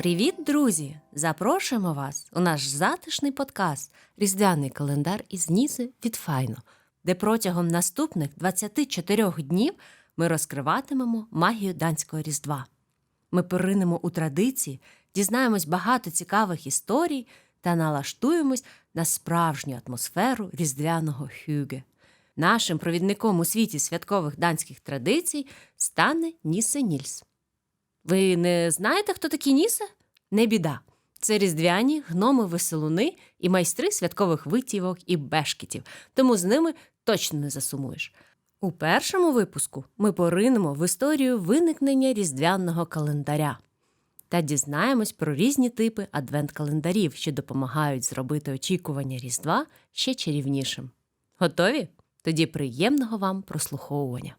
Привіт, друзі! Запрошуємо вас у наш затишний подкаст Різдвяний календар із Нізи від Файно, де протягом наступних 24 днів ми розкриватимемо магію данського Різдва. Ми поринемо у традиції, дізнаємось багато цікавих історій та налаштуємось на справжню атмосферу різдвяного хюге. Нашим провідником у світі святкових данських традицій стане Нісе Нільс. Ви не знаєте, хто такі Нісе? Не біда. Це різдвяні гноми веселуни і майстри святкових витівок і бешкетів, тому з ними точно не засумуєш. У першому випуску ми поринемо в історію виникнення різдвяного календаря та дізнаємось про різні типи адвент-календарів, що допомагають зробити очікування Різдва ще чарівнішим. Готові? Тоді приємного вам прослуховування.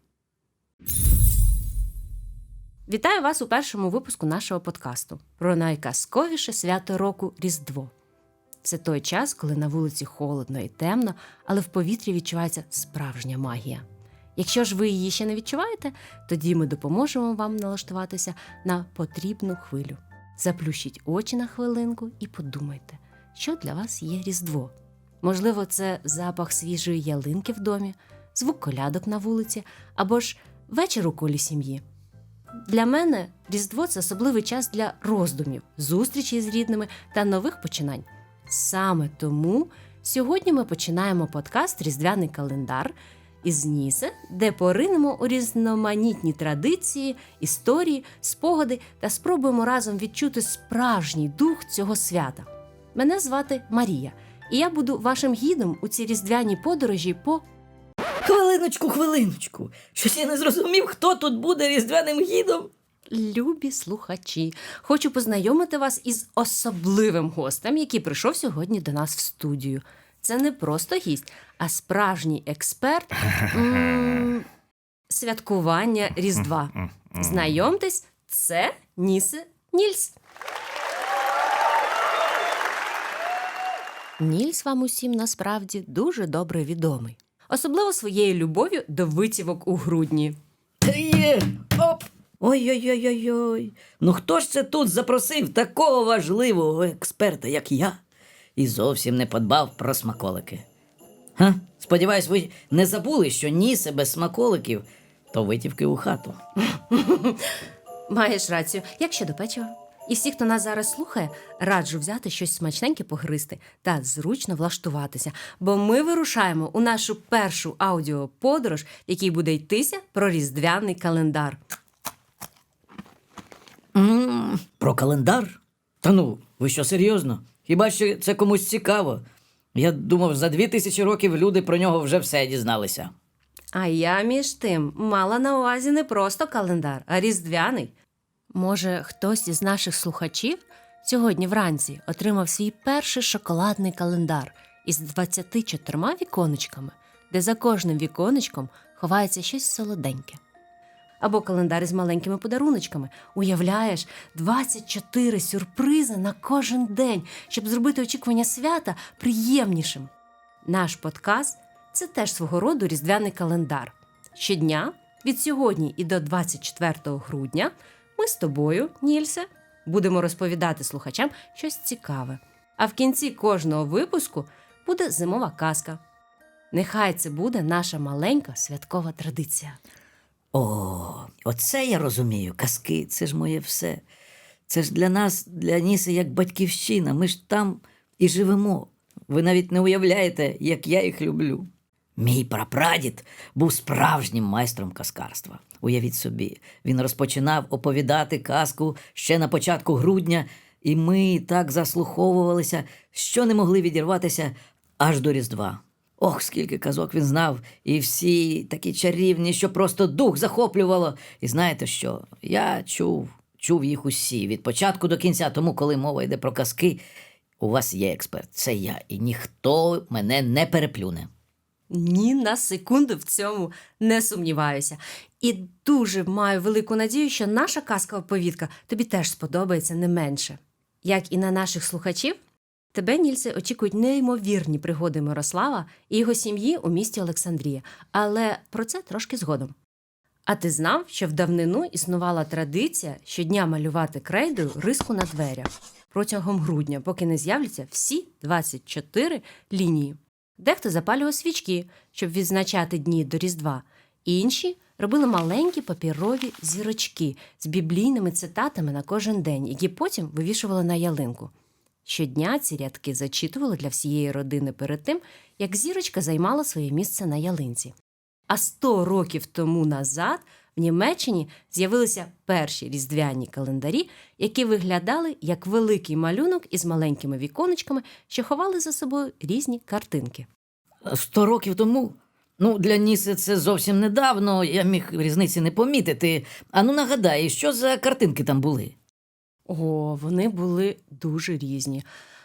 Вітаю вас у першому випуску нашого подкасту про найказковіше свято року Різдво. Це той час, коли на вулиці холодно і темно, але в повітрі відчувається справжня магія. Якщо ж ви її ще не відчуваєте, тоді ми допоможемо вам налаштуватися на потрібну хвилю. Заплющіть очі на хвилинку і подумайте, що для вас є Різдво. Можливо, це запах свіжої ялинки в домі, звук колядок на вулиці або ж вечір у колі сім'ї. Для мене Різдво це особливий час для роздумів, зустрічей з рідними та нових починань. Саме тому сьогодні ми починаємо подкаст Різдвяний календар із Нісе, де поринемо у різноманітні традиції, історії, спогади та спробуємо разом відчути справжній дух цього свята. Мене звати Марія, і я буду вашим гідом у цій різдвяній подорожі по Хвилиночку, хвилиночку. Щось я не зрозумів, хто тут буде різдвяним гідом. Любі слухачі, хочу познайомити вас із особливим гостем, який прийшов сьогодні до нас в студію. Це не просто гість, а справжній експерт святкування Різдва. Знайомтесь, це Нісе Нільс. Нільс вам усім насправді дуже добре відомий, особливо своєю любов'ю до витівок у грудні. Є, оп. Ой-ой-ой-ой. Ну хто ж це тут запросив такого важливого експерта, як я, і зовсім не подбав про смаколики? Га? Сподіваюсь, ви не забули, що нісе без смаколиків, то витівки у хату. Маєш рацію, як щодо печива? І всі, хто нас зараз слухає, раджу взяти щось смачненьке погристи та зручно влаштуватися, бо ми вирушаємо у нашу першу аудіоподорож, в якій буде йтися про різдвяний календар. м про календар? Та ну, ви що серйозно? Хіба що це комусь цікаво? Я думав, за дві тисячі років люди про нього вже все дізналися. А я між тим мала на увазі не просто календар, а різдвяний. Може, хтось із наших слухачів сьогодні вранці отримав свій перший шоколадний календар із 24 віконечками, де за кожним віконечком ховається щось солоденьке. Або календар із маленькими подаруночками. Уявляєш, 24 сюрпризи на кожен день, щоб зробити очікування свята приємнішим. Наш подкаст це теж свого роду різдвяний календар. Щодня, від сьогодні і до 24 грудня, ми з тобою, Нільсе, будемо розповідати слухачам щось цікаве. А в кінці кожного випуску буде зимова казка. Нехай це буде наша маленька святкова традиція. О, оце я розумію. Казки, це ж моє все. Це ж для нас, для Ніси, як батьківщина. Ми ж там і живемо. Ви навіть не уявляєте, як я їх люблю. Мій прапрадід був справжнім майстром казкарства. Уявіть собі, він розпочинав оповідати казку ще на початку грудня, і ми так заслуховувалися, що не могли відірватися аж до Різдва. Ох, скільки казок він знав, і всі такі чарівні, що просто дух захоплювало. І знаєте що? Я чув, чув їх усі від початку до кінця, тому коли мова йде про казки, у вас є експерт, це я, і ніхто мене не переплюне. Ні на секунду в цьому не сумніваюся. І дуже маю велику надію, що наша казкова повідка тобі теж сподобається не менше. Як і на наших слухачів, тебе, Нільсе, очікують неймовірні пригоди Мирослава і його сім'ї у місті Олександрія, але про це трошки згодом. А ти знав, що в давнину існувала традиція щодня малювати крейдою риску на дверях протягом грудня, поки не з'являться всі 24 лінії. Дехто запалював свічки, щоб відзначати дні до Різдва. Інші робили маленькі папірові зірочки з біблійними цитатами на кожен день, які потім вивішували на ялинку. Щодня ці рядки зачитували для всієї родини перед тим, як зірочка займала своє місце на ялинці. А 100 років тому назад в Німеччині з'явилися перші різдвяні календарі, які виглядали як великий малюнок із маленькими віконечками, що ховали за собою різні картинки. Сто років тому. Ну, для Ніси це зовсім недавно, я міг різниці не помітити. А ну нагадай, що за картинки там були? О, вони були дуже різні.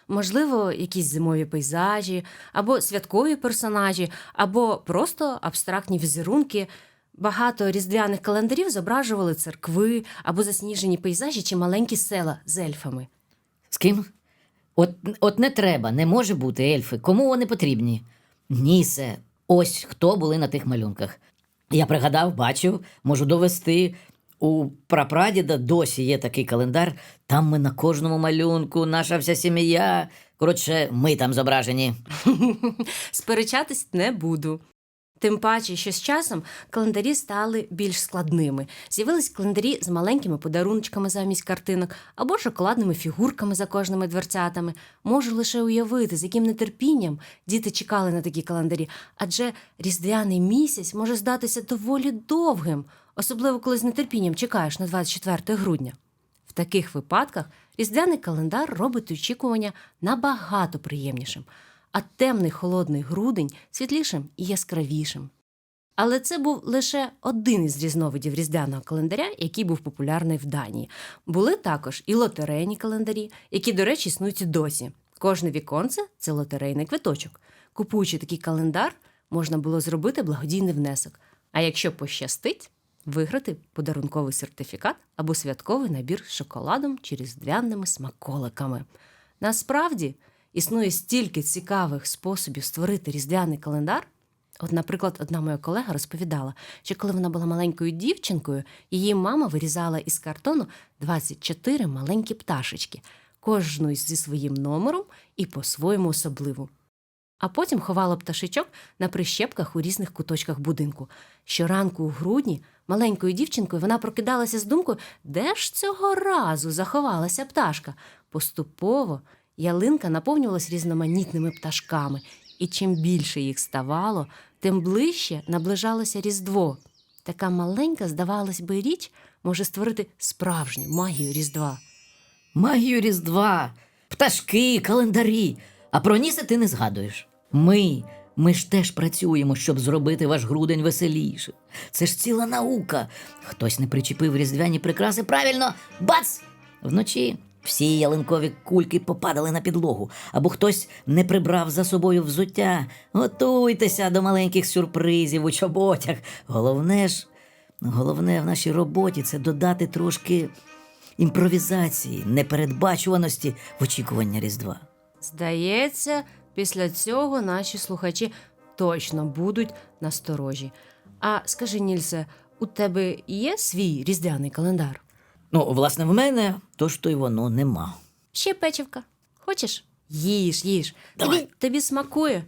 Можливо, якісь зимові пейзажі, або святкові персонажі, або просто абстрактні візерунки. Багато різдвяних календарів зображували церкви або засніжені пейзажі чи маленькі села з ельфами. З ким? От, от не треба, не може бути ельфи. Кому вони потрібні? Нісе, ось хто були на тих малюнках. Я пригадав, бачив, можу довести. У прапрадіда досі є такий календар. Там ми на кожному малюнку, наша вся сім'я. Коротше, ми там зображені. Сперечатись не буду. Тим паче, що з часом календарі стали більш складними. З'явились календарі з маленькими подаруночками замість картинок або шоколадними фігурками за кожними дверцятами. Можу лише уявити, з яким нетерпінням діти чекали на такі календарі, адже різдвяний місяць може здатися доволі довгим, особливо коли з нетерпінням чекаєш на 24 грудня. В таких випадках різдвяний календар робить очікування набагато приємнішим, а темний холодний грудень світлішим і яскравішим. Але це був лише один із різновидів різдвяного календаря, який був популярний в Данії. Були також і лотерейні календарі, які, до речі, існують і досі. Кожне віконце це лотерейний квиточок. Купуючи такий календар, можна було зробити благодійний внесок. А якщо пощастить, виграти подарунковий сертифікат або святковий набір з шоколадом чи різдвяними смаколиками. Насправді існує стільки цікавих способів створити різдвяний календар. От, наприклад, одна моя колега розповідала, що коли вона була маленькою дівчинкою, її мама вирізала із картону 24 маленькі пташечки, кожну зі своїм номером і по-своєму особливу. А потім ховала пташечок на прищепках у різних куточках будинку. Щоранку у грудні маленькою дівчинкою вона прокидалася з думкою, де ж цього разу заховалася пташка. Поступово ялинка наповнювалась різноманітними пташками, і чим більше їх ставало, тим ближче наближалося Різдво. Така маленька, здавалось би, річ може створити справжню магію Різдва. Магію Різдва, пташки, календарі. А про Нісе ти не згадуєш. Ми, ми ж теж працюємо, щоб зробити ваш грудень веселішим. Це ж ціла наука. Хтось не причепив різдвяні прикраси правильно. Бац! Вночі всі ялинкові кульки попадали на підлогу, або хтось не прибрав за собою взуття. Готуйтеся до маленьких сюрпризів у чоботях. Головне ж, головне в нашій роботі це додати трошки імпровізації, непередбачуваності в очікування Різдва. Здається, після цього наші слухачі точно будуть насторожі. А скажи, Нільсе, у тебе є свій різдвяний календар? Ну, власне, в мене то ж то й воно нема. Ще печивка. Хочеш? Їж, їж. Давай. Тобі, тобі смакує.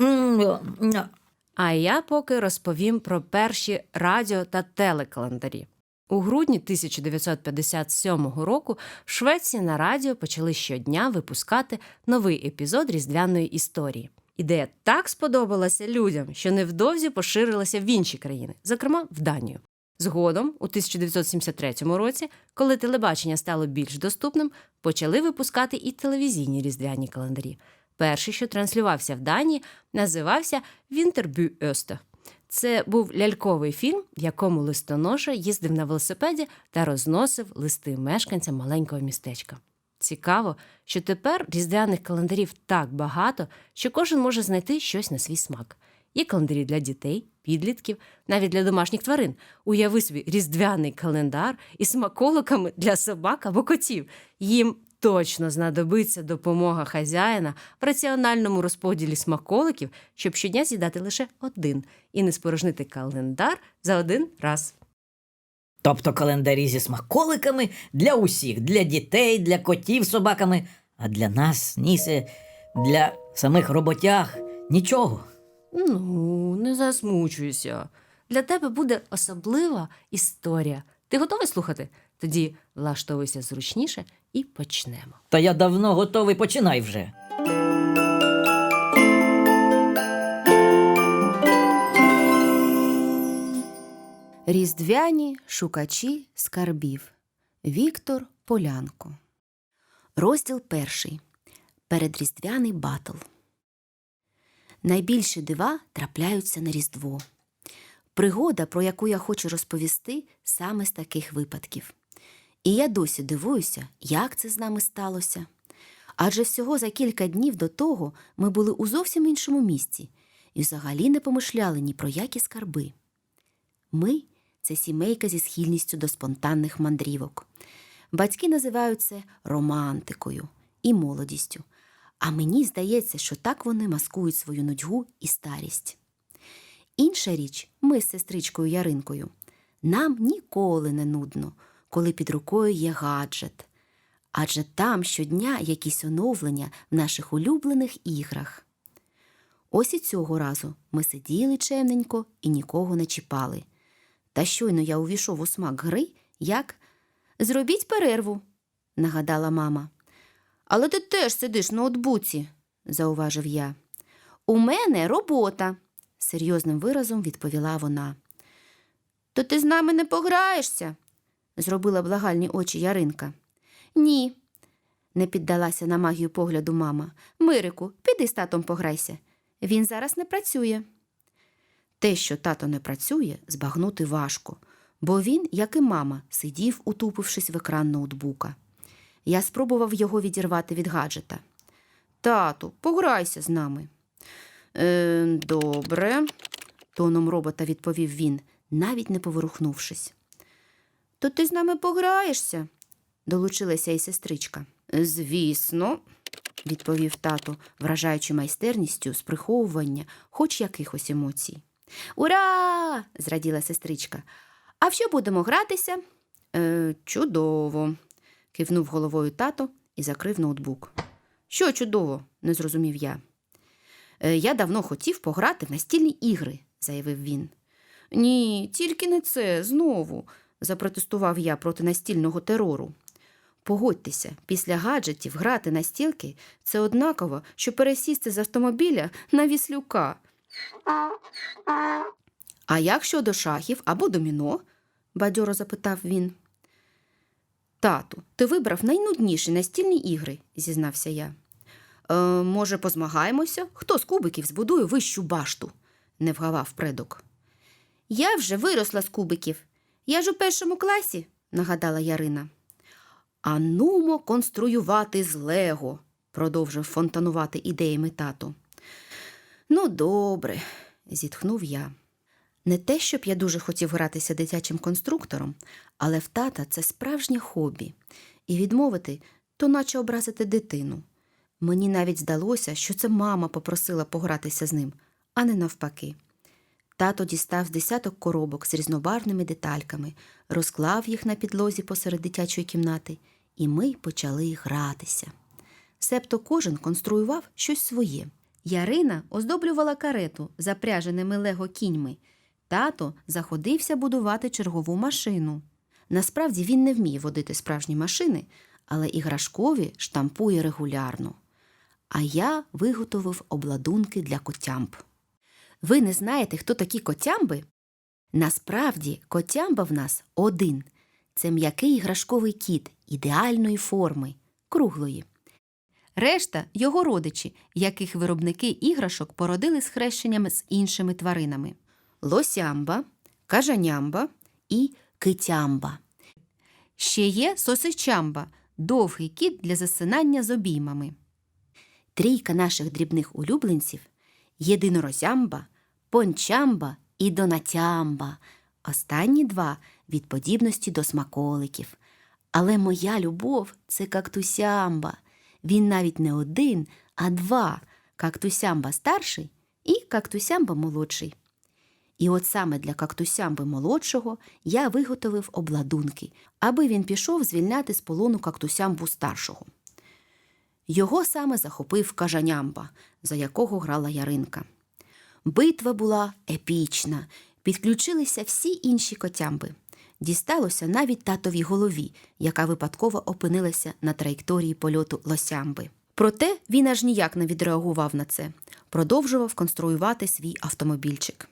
М, о, ня. А я поки розповім про перші радіо та телекалендарі. У грудні 1957 року в Швеції на радіо почали щодня випускати новий епізод різдвяної історії. Ідея так сподобалася людям, що невдовзі поширилася в інші країни, зокрема в Данію. Згодом, у 1973 році, коли телебачення стало більш доступним, почали випускати і телевізійні різдвяні календарі. Перший, що транслювався в Данії, називався Вінтербю Öste. Це був ляльковий фільм, в якому листоноша їздив на велосипеді та розносив листи мешканцям маленького містечка. Цікаво, що тепер різдвяних календарів так багато, що кожен може знайти щось на свій смак. Є календарі для дітей, підлітків, навіть для домашніх тварин. Уяви собі різдвяний календар із смаколиками для собак або котів. Їм точно знадобиться допомога хазяїна в раціональному розподілі смаколиків, щоб щодня з'їдати лише один і не спорожнити календар за один раз. Тобто календарі зі смаколиками для усіх, для дітей, для котів собаками, а для нас, Нісе, для самих роботяг нічого. Ну, не засмучуйся. Для тебе буде особлива історія. Ти готовий слухати? Тоді влаштовуйся зручніше і почнемо. Та я давно готовий, починай вже. Різдвяні шукачі скарбів. Віктор Полянко. Розділ перший. Передріздвяний батл. Найбільші дива трапляються на Різдво. Пригода, про яку я хочу розповісти, саме з таких випадків. І я досі дивуюся, як це з нами сталося. Адже всього за кілька днів до того ми були у зовсім іншому місці і взагалі не помишляли ні про які скарби. Ми це сімейка зі схильністю до спонтанних мандрівок. Батьки називають це романтикою і молодістю. А мені здається, що так вони маскують свою нудьгу і старість. Інша річ, ми з сестричкою Яринкою. Нам ніколи не нудно, коли під рукою є гаджет. Адже там щодня якісь оновлення в наших улюблених іграх. Ось і цього разу ми сиділи чемненько і нікого не чіпали. Та щойно я увійшов у смак гри, як зробіть перерву, нагадала мама. Але ти теж сидиш в ноутбуці, зауважив я. У мене робота, серйозним виразом відповіла вона. То ти з нами не пограєшся? зробила благальні очі Яринка. Ні, не піддалася на магію погляду мама. Мирику, піди з татом пограйся. Він зараз не працює. Те, що тато не працює, збагнути важко, бо він, як і мама, сидів, утупившись в екран ноутбука. Я спробував його відірвати від гаджета. Тату, пограйся з нами. Е, добре, тоном робота відповів він, навіть не поворухнувшись. То ти з нами пограєшся? долучилася і сестричка. Звісно, відповів тато, вражаючи майстерністю з приховування хоч якихось емоцій. Ура! зраділа сестричка. А в що будемо гратися? Е, чудово, кивнув головою тато і закрив ноутбук. Що чудово? не зрозумів я. «Е, Я давно хотів пограти в настільні ігри, заявив він. Ні, тільки не це знову, запротестував я проти настільного терору. Погодьтеся, після гаджетів грати на стілки це однаково, що пересісти з автомобіля на віслюка. А як щодо шахів або доміно? бадьоро запитав він. Тату, ти вибрав найнудніші настільні ігри, зізнався я. Е, може, позмагаємося? Хто з кубиків збудує вищу башту? не вгавав предок. Я вже виросла з кубиків. Я ж у першому класі, нагадала Ярина. А нумо конструювати з Лего, продовжив фонтанувати ідеями тато. Ну, добре, зітхнув я. Не те, щоб я дуже хотів гратися дитячим конструктором, але в тата це справжнє хобі, і відмовити то наче образити дитину. Мені навіть здалося, що це мама попросила погратися з ним, а не навпаки. Тато дістав з десяток коробок з різнобарвними детальками, розклав їх на підлозі посеред дитячої кімнати, і ми почали гратися. Себто кожен конструював щось своє. Ярина оздоблювала карету запряженими лего кіньми. Тато заходився будувати чергову машину. Насправді він не вміє водити справжні машини, але іграшкові штампує регулярно. А я виготовив обладунки для котямб. Ви не знаєте, хто такі котямби? Насправді, котямба в нас один. Це м'який іграшковий кіт ідеальної форми, круглої. Решта його родичі, яких виробники іграшок породили з хрещеннями з іншими тваринами: лосямба, кажанямба і китямба. Ще є сосичамба довгий кіт для засинання з обіймами. Трійка наших дрібних улюбленців єдинорозямба, пончамба і донатямба. Останні два від подібності до смаколиків. Але моя любов це кактусямба. Він навіть не один, а два кактусямба старший і кактусямба молодший. І от саме для кактусямби молодшого я виготовив обладунки, аби він пішов звільняти з полону кактусямбу старшого. Його саме захопив кажанямба, за якого грала Яринка. Битва була епічна, підключилися всі інші котямби. Дісталося навіть татовій голові, яка випадково опинилася на траєкторії польоту лосямби. Проте він аж ніяк не відреагував на це, продовжував конструювати свій автомобільчик.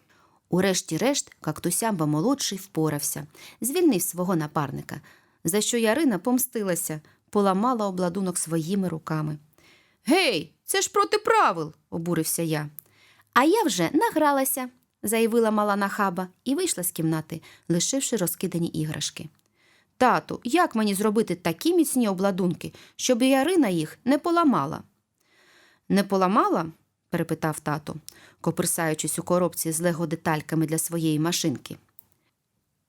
Урешті-решт, кактусямба молодший впорався, звільнив свого напарника, за що Ярина помстилася, поламала обладунок своїми руками. Гей, це ж проти правил, обурився я. А я вже награлася, заявила мала нахаба і вийшла з кімнати, лишивши розкидані іграшки. Тату, як мені зробити такі міцні обладунки, щоб Ярина їх не поламала? Не поламала? Перепитав тато, коперсаючись у коробці з лего детальками для своєї машинки.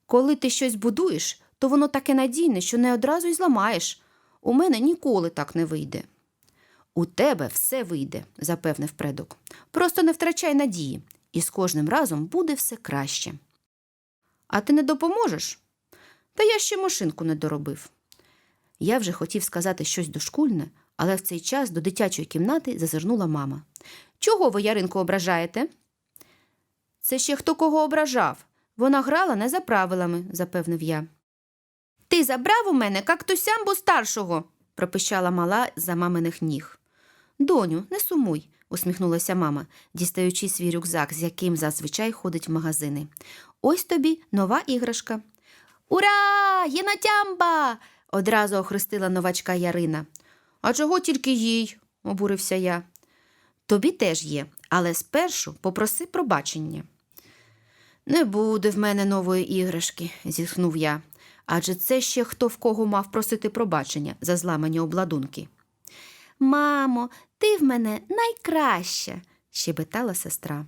Коли ти щось будуєш, то воно таке надійне, що не одразу й зламаєш. У мене ніколи так не вийде. У тебе все вийде, запевнив предок. Просто не втрачай надії, і з кожним разом буде все краще. А ти не допоможеш? Та я ще машинку не доробив. Я вже хотів сказати щось дошкульне, але в цей час до дитячої кімнати зазирнула мама. Чого ви Яринку ображаєте? Це ще хто кого ображав. Вона грала не за правилами, запевнив я. Ти забрав у мене кактусямбу старшого, пропищала мала за маминих ніг. Доню, не сумуй, усміхнулася мама, дістаючи свій рюкзак, з яким зазвичай ходить в магазини. Ось тобі нова іграшка. Ура! Єнотямба! одразу охрестила новачка Ярина. А чого тільки їй? обурився я. Тобі теж є, але спершу попроси пробачення. Не буде в мене нової іграшки, зітхнув я. Адже це ще хто в кого мав просити пробачення за зламані обладунки. Мамо, ти в мене найкраща, щебетала сестра.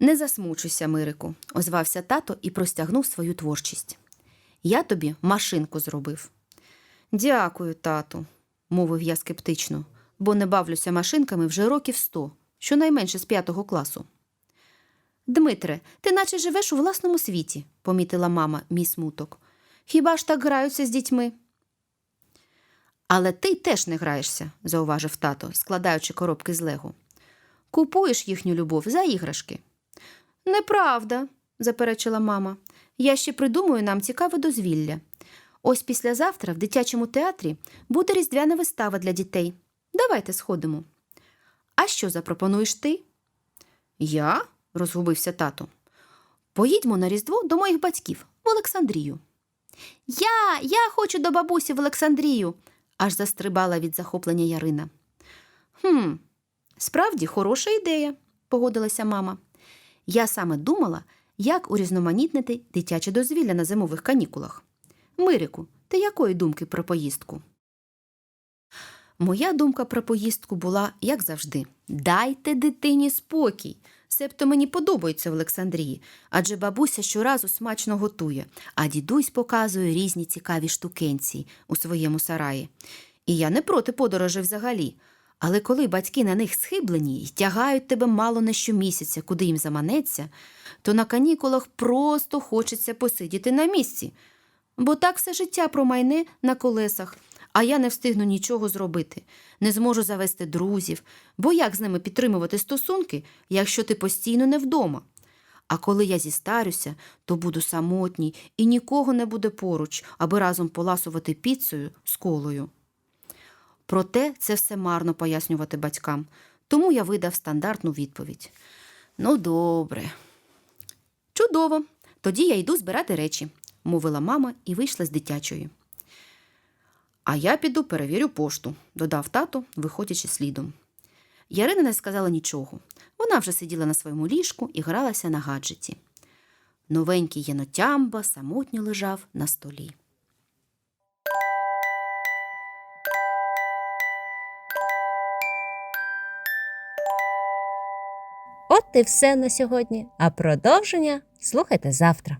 Не засмучуйся, Мирику, озвався тато і простягнув свою творчість. Я тобі машинку зробив. Дякую, тату, мовив я скептично, бо не бавлюся машинками вже років сто, щонайменше з п'ятого класу. Дмитре, ти наче живеш у власному світі, помітила мама мій смуток. Хіба ж так граються з дітьми? Але ти теж не граєшся, зауважив тато, складаючи коробки з лего. Купуєш їхню любов за іграшки. Неправда, заперечила мама. Я ще придумаю нам цікаве дозвілля. Ось післязавтра в дитячому театрі буде різдвяна вистава для дітей. Давайте сходимо. А що запропонуєш ти? Я? розгубився тато. Поїдьмо на Різдво до моїх батьків в Олександрію. Я, я хочу до бабусі в Олександрію, аж застрибала від захоплення Ярина. Хм, справді хороша ідея, погодилася мама. Я саме думала, як урізноманітнити дитяче дозвілля на зимових канікулах. Мирику, ти якої думки про поїздку? Моя думка про поїздку була, як завжди, дайте дитині спокій. Себто мені подобається в Олександрії, адже бабуся щоразу смачно готує, а дідусь показує різні цікаві штукенці у своєму сараї. І я не проти подорожей взагалі. Але коли батьки на них схиблені і тягають тебе мало не щомісяця, куди їм заманеться, то на канікулах просто хочеться посидіти на місці. Бо так все життя промайне на колесах, а я не встигну нічого зробити, не зможу завести друзів, бо як з ними підтримувати стосунки, якщо ти постійно не вдома? А коли я зістарюся, то буду самотній і нікого не буде поруч, аби разом поласувати піцею з колою. Проте це все марно пояснювати батькам, тому я видав стандартну відповідь. Ну, добре. Чудово. Тоді я йду збирати речі, мовила мама і вийшла з дитячої. А я піду перевірю пошту, додав тато, виходячи слідом. Ярина не сказала нічого. Вона вже сиділа на своєму ліжку і гралася на гаджеті. Новенький єнотямба самотньо лежав на столі. От і все на сьогодні. А продовження слухайте завтра.